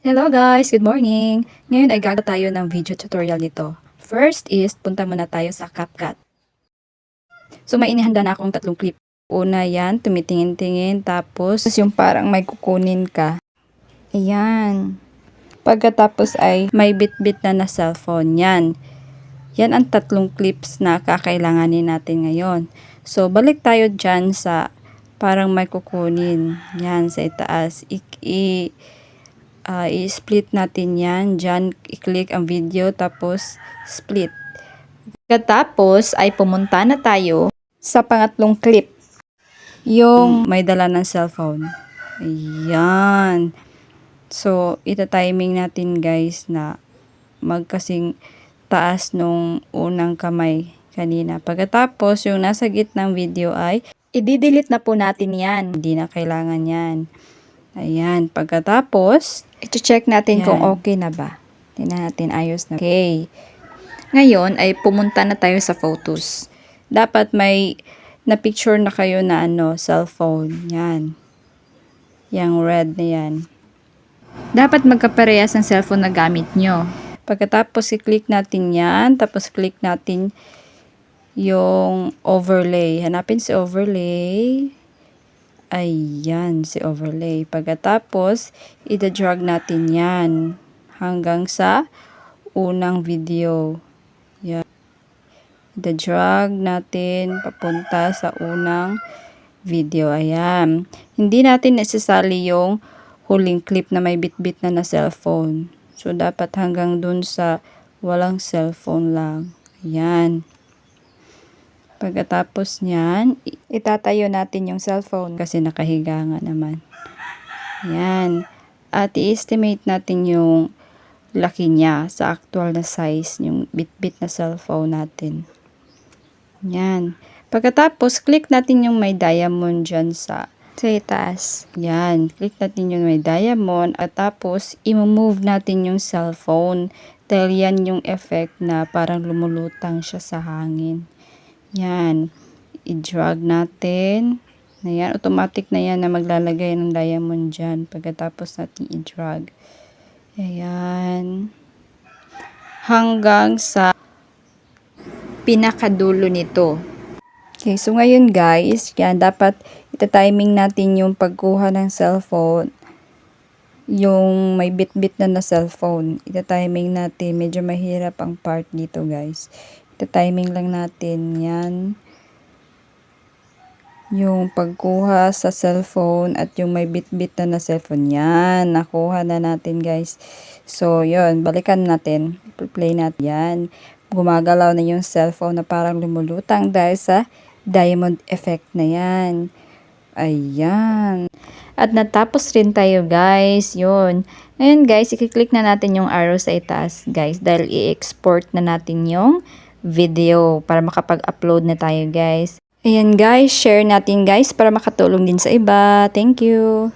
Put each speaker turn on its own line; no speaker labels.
Hello guys! Good morning! Ngayon ay gagawa tayo ng video tutorial nito. First is, punta muna tayo sa CapCut. So may inihanda na akong tatlong clip. Una yan, tumitingin-tingin, tapos yung parang may kukunin ka. Ayan. Pagkatapos ay may bit-bit na na cellphone. Yan. Yan ang tatlong clips na kakailanganin natin ngayon. So balik tayo dyan sa parang may kukunin. Yan, sa itaas. I- ah, i-split natin yan. Diyan, i-click ang video, tapos split. Pagkatapos ay pumunta na tayo sa pangatlong clip. Yung may dala ng cellphone. Ayan. So, ita-timing natin guys na magkasing taas nung unang kamay kanina. Pagkatapos, yung nasa gitnang video ay i-delete na po natin yan. Hindi na kailangan yan. Ayan. Pagkatapos, iti-check natin
Yan.
kung okay na ba. Tingnan natin ayos na. Okay. Ngayon ay pumunta na tayo sa photos. Dapat may na picture na kayo na ano, cellphone. Yan. Yang red na yan. Dapat magkaparehas ng cellphone na gamit nyo. Pagkatapos i-click natin yan, tapos click natin yung overlay. Hanapin si overlay. Ayan, si overlay. Pagkatapos, ida-drag natin yan hanggang sa unang video. Yan. Ida-drag natin papunta sa unang video. Ayan. Hindi natin necessary yung huling clip na may bit-bit na na cellphone. So, dapat hanggang dun sa walang cellphone lang. Ayan. Pagkatapos niyan, itatayo natin yung cellphone kasi nakahiga nga naman. Yan. At i-estimate natin yung laki niya sa actual na size, yung bit-bit na cellphone natin. Yan. Pagkatapos, click natin yung may diamond dyan sa sa itaas. Yan. Click natin yung may diamond at tapos i-move natin yung cellphone dahil yan yung effect na parang lumulutang siya sa hangin. Yan. I-drag natin. Na yan. Automatic na yan na maglalagay ng diamond dyan. Pagkatapos natin i-drag. Ayan. Hanggang sa pinakadulo nito. Okay, so ngayon guys, yan dapat ita-timing natin yung pagkuha ng cellphone. Yung may bit-bit na na cellphone. Ita-timing natin. Medyo mahirap ang part dito guys. Ita-timing lang natin yan. Yung pagkuha sa cellphone at yung may bit-bit na na cellphone. Yan, nakuha na natin guys. So, yun, balikan natin. Play natin yan. Gumagalaw na yung cellphone na parang lumulutang dahil sa diamond effect na yan. Ayan. At natapos rin tayo guys. Yun. Ngayon guys, i-click na natin yung arrow sa itaas guys. Dahil i-export na natin yung video para makapag-upload na tayo guys. Ayan guys, share natin guys para makatulong din sa iba. Thank you.